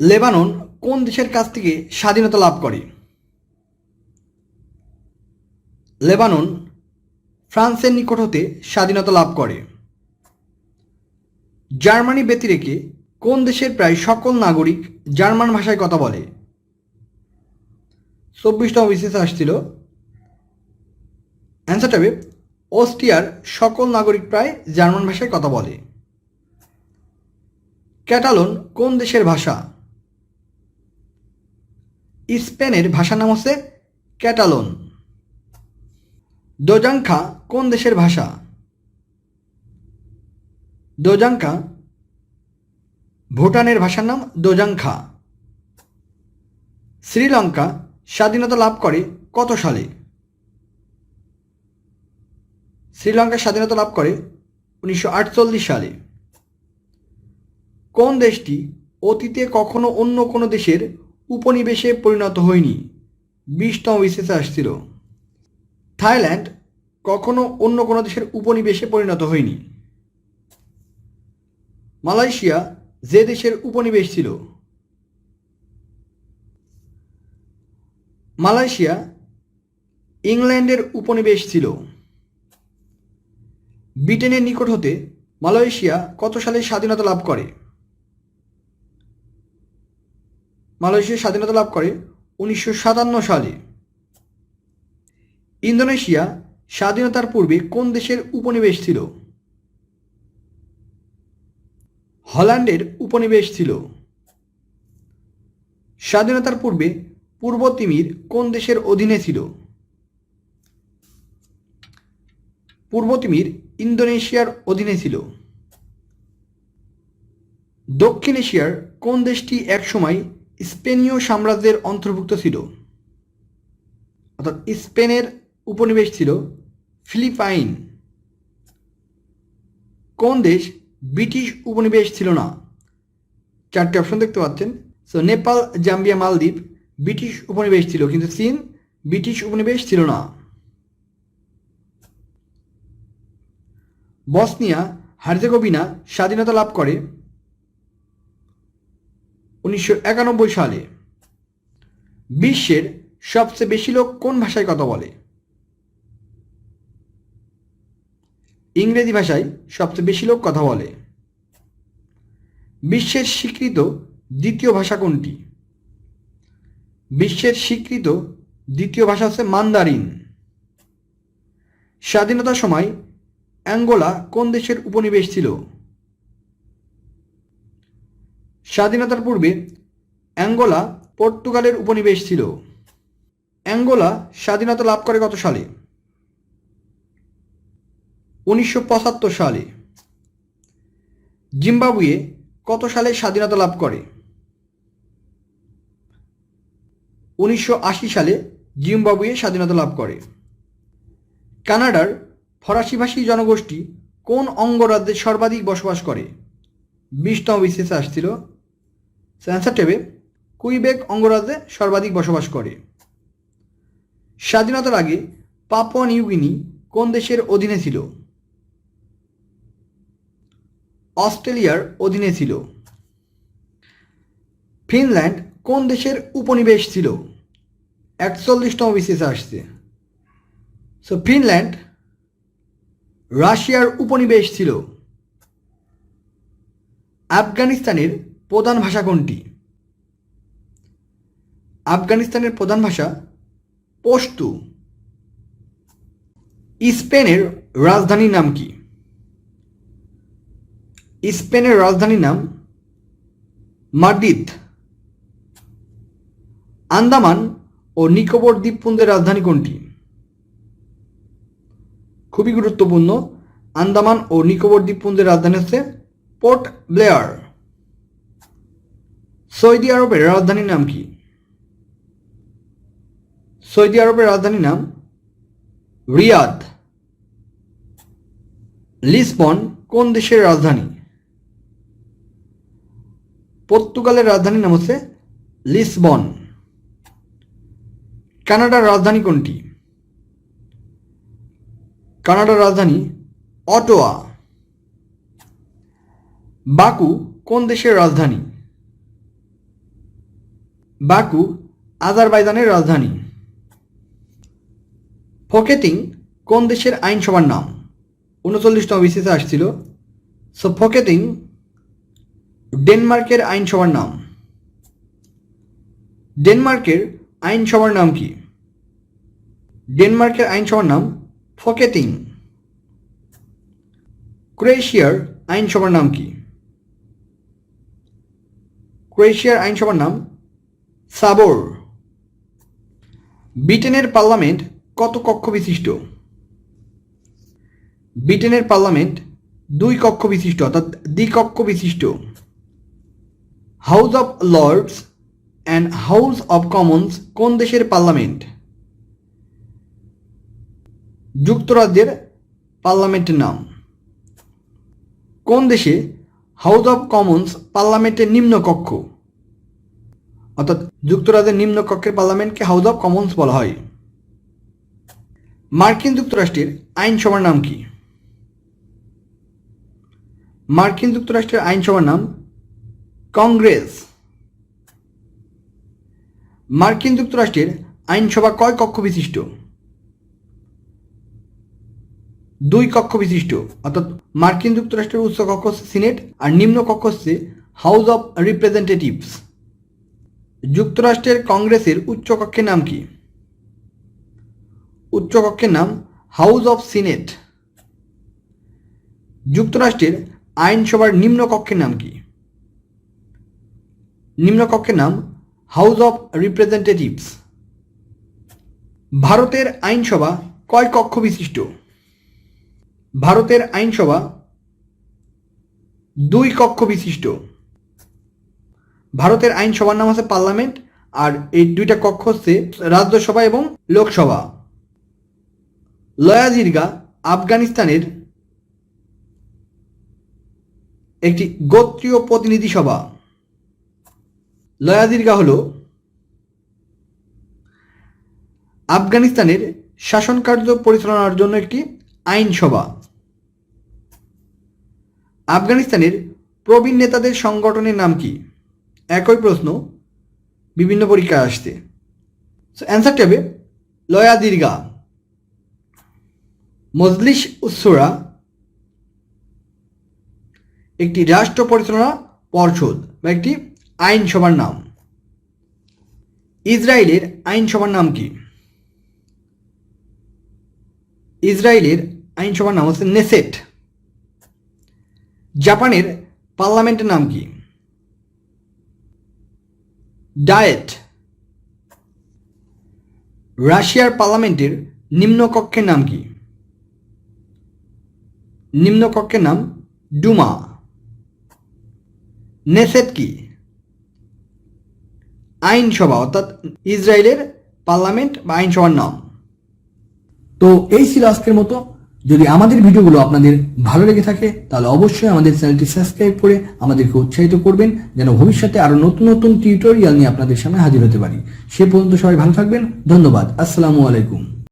Lebanon কোন দেশের কাছ থেকে স্বাধীনতা লাভ করে? লেবানন ফ্রান্সের নিকট হতে স্বাধীনতা লাভ করে। জার্মানি ব্যতিরেকে কোন দেশের প্রায় সকল নাগরিক জার্মান ভাষায় কথা বলে? চব্বিশতম বিশেষ আসছিল। অ্যান্সারটা হবে, অস্ট্রিয়ার সকল নাগরিক প্রায় জার্মান ভাষায় কথা বলে। ক্যাটালন কোন দেশের ভাষা? স্পেনের ভাষার নাম হচ্ছে ক্যাটালন। দোজাংখা কোন দেশের ভাষা? দোজাংখা ভুটানের ভাষার নাম দোজাংখা। শ্রীলঙ্কা স্বাধীনতা লাভ করে কত সালে? শ্রীলঙ্কা স্বাধীনতা লাভ করে উনিশশো আটচল্লিশ সালে। কোন দেশটি অতীতে কখনো অন্য কোনো দেশের উপনিবেশে পরিণত হয়নি। বিশতম বিশেষে আসছিল। থাইল্যান্ড কখনো অন্য কোনো দেশের উপনিবেশে পরিণত হয়নি। মালয়েশিয়া যে দেশের উপনিবেশ ছিল। মালয়েশিয়া ইংল্যান্ডের উপনিবেশ ছিল। ব্রিটেনের নিকট হতে মালয়েশিয়া কত সালে স্বাধীনতা লাভ করে? মালয়েশিয়া স্বাধীনতা লাভ করে উনিশশো সাতান্ন সালে। ইন্দোনেশিয়া স্বাধীনতার পূর্বে কোন দেশের উপনিবেশ ছিল? হল্যান্ডের উপনিবেশ ছিল। স্বাধীনতার পূর্বে পূর্ব তিমির কোন দেশের অধীনে ছিল? পূর্ব তিমির ইন্দোনেশিয়ার অধীনে ছিল। দক্ষিণ এশিয়ার কোন দেশটি একসময় স্পেনীয় সাম্রাজ্যের অন্তর্ভুক্ত ছিল। অর্থাৎ স্পেনের উপনিবেশ ছিল ফিলিপাইন। কোন দেশ? ব্রিটিশ উপনিবেশ ছিল না। চারটি অপশন দেখতে পাচ্ছেন। So Nepal, Zambia, Maldives British উপনিবেশ ছিল, কিন্তু চীন ব্রিটিশ উপনিবেশ ছিল না। বসনিয়া, হার্জেগোভিনা স্বাধীনতা লাভ করে। উনিশশো একানব্বই সালে। বিশ্বের সবচেয়ে বেশি লোক কোন ভাষায় কথা বলে? ইংরেজি ভাষায় সবচেয়ে বেশি লোক কথা বলে। বিশ্বের স্বীকৃত দ্বিতীয় ভাষা কোনটি? বিশ্বের স্বীকৃত দ্বিতীয় ভাষা হচ্ছে মান্দারিন। স্বাধীনতার সময় অ্যাঙ্গোলা কোন দেশের উপনিবেশ ছিল? স্বাধীনতার পূর্বে অ্যাঙ্গোলা পর্তুগালের উপনিবেশ ছিল। অ্যাঙ্গোলা স্বাধীনতা লাভ করে কত সালে? উনিশশো পঁচাত্তর সালে। জিম্বাবুয়ে কত সালে স্বাধীনতা লাভ করে? উনিশশো আশি সালে জিম্বাবুয়ে স্বাধীনতা লাভ করে। কানাডার ফরাসিভাষী জনগোষ্ঠী কোন অঙ্গরাজ্যে সর্বাধিক বসবাস করে? বিশতম বিশেষে আসছিল অ্যান্সার টেবে কুইবেক অঙ্গরাজ্যে সর্বাধিক বসবাস করে। স্বাধীনতার আগে পাপুয়া নিউগিনি কোন দেশের অধীনে ছিল? অস্ট্রেলিয়ার অধীনে ছিল। ফিনল্যান্ড কোন দেশের উপনিবেশ ছিল? একচল্লিশতম বিশেষে আসছে। সো ফিনল্যান্ড রাশিয়ার উপনিবেশ ছিল। আফগানিস্তানের প্রধান ভাষা কোনটি? আফগানিস্তানের প্রধান ভাষা পশতু। স্পেনের রাজধানীর নাম কি? স্পেনের রাজধানীর নাম মাদ্রিদ। আন্দামান ও নিকোবর দ্বীপপুঞ্জের রাজধানী কোনটি? খুবই গুরুত্বপূর্ণ। আন্দামান ও নিকোবর দ্বীপপুঞ্জের রাজধানী হচ্ছে পোর্ট ব্লেয়ার। সৌদি আরবের রাজধানীর নাম কি? সৌদি আরবের রাজধানীর নাম রিয়াদ। লিসবন কোন দেশের রাজধানী? পর্তুগালের রাজধানীর নাম হচ্ছে লিসবন। কানাডার রাজধানী কোনটি? কানাডার রাজধানী অটোয়া। বাকু কোন দেশের রাজধানী? বাকু, আজারবাইজানের রাজধানী। ফকেটিং কোন দেশের আইনসভার নাম? উনচল্লিশতম বিসিসে আসছিল। সো ফকেটিং ডেনমার্কের আইনসভার নাম। ডেনমার্কের আইনসভার নাম কি? ডেনমার্কের আইনসভার নাম ফকেটিং। ক্রোয়েশিয়ার আইনসভার নাম কি? ক্রোয়েশিয়ার আইনসভার নাম সাবোর। ব্রিটেনের পার্লামেন্ট কত কক্ষ বিশিষ্ট? ব্রিটেনের পার্লামেন্ট দুই কক্ষ বিশিষ্ট, অর্থাৎ দ্বিকক্ষ বিশিষ্ট। House of Lords and House of Commons কোন দেশের পার্লামেন্ট? যুক্তরাজ্যের পার্লামেন্টের নাম। কোন দেশে হাউস অফ কমন্স পার্লামেন্টের নিম্ন কক্ষ? অর্থাৎ যুক্তরাজ্যের নিম্ন কক্ষের পার্লামেন্টকে হাউস অফ কমন্স বলা হয়। মার্কিন যুক্তরাষ্ট্রের আইনসভার নাম কি? মার্কিন যুক্তরাষ্ট্রের আইনসভার নাম কংগ্রেস। মার্কিন যুক্তরাষ্ট্রের আইনসভা কয় কক্ষ বিশিষ্ট? দুই কক্ষ বিশিষ্ট, অর্থাৎ মার্কিন যুক্তরাষ্ট্রের উচ্চ কক্ষ সিনেট আর নিম্ন কক্ষ হচ্ছে হাউস অফ রিপ্রেজেন্টেটিভস। যুক্তরাষ্ট্রের কংগ্রেসের উচ্চকক্ষের নাম কি? উচ্চকক্ষের নাম হাউস অফ সিনেট। যুক্তরাষ্ট্রের আইনসভার নিম্নকক্ষের নাম কি? নিম্নকক্ষের নাম হাউস অফ রিপ্রেজেন্টেটিভস। ভারতের আইনসভা কয় কক্ষ বিশিষ্ট? ভারতের আইনসভা দুই কক্ষ বিশিষ্ট। ভারতের আইনসভার নাম হচ্ছে পার্লামেন্ট, আর এই দুইটা কক্ষ হচ্ছে রাজ্যসভা এবং লোকসভা। লয়াজির্গা আফগানিস্তানের একটি গোত্রীয় প্রতিনিধি সভা। লয়াজির্গা হল আফগানিস্তানের শাসন কার্য পরিচালনার জন্য একটি আইনসভা। আফগানিস্তানের প্রবীণ নেতাদের সংগঠনের নাম কি? একই প্রশ্ন, বিভিন্ন পরীক্ষায় আসছে সো অ্যান্সারটি হবে লয়া দীর্ঘা, মজলিস উৎসরা, একটি রাষ্ট্র পরিচালনা পর্ষদ বা একটি আইনসভার নাম। ইসরায়েলের আইনসভার নাম কি? ইসরায়েলের আইনসভার নাম হচ্ছে নেসেট। জাপানের পার্লামেন্টের নাম কি? ডায়েট। রাশিয়ার পার্লামেন্টের নিম্নকক্ষের নাম কি? নিম্নকক্ষের নাম ডুমা। নেসেট কি? আইনসভা, অর্থাৎ ইসরায়েলের পার্লামেন্ট বা আইনসভার নাম। তো এই ছিল আজকের মতো। যদি আমাদের ভিডিওগুলো আপনাদের ভালো লেগে থাকে, তাহলে অবশ্যই আমাদের চ্যানেলটি সাবস্ক্রাইব করে আমাদেরকে উৎসাহিত করবেন, যেন ভবিষ্যতে আরও নতুন নতুন টিউটোরিয়াল নিয়ে আপনাদের সামনে হাজির হতে পারি। সে পর্যন্ত সবাই ভালো থাকবেন। ধন্যবাদ। আসসালামু আলাইকুম।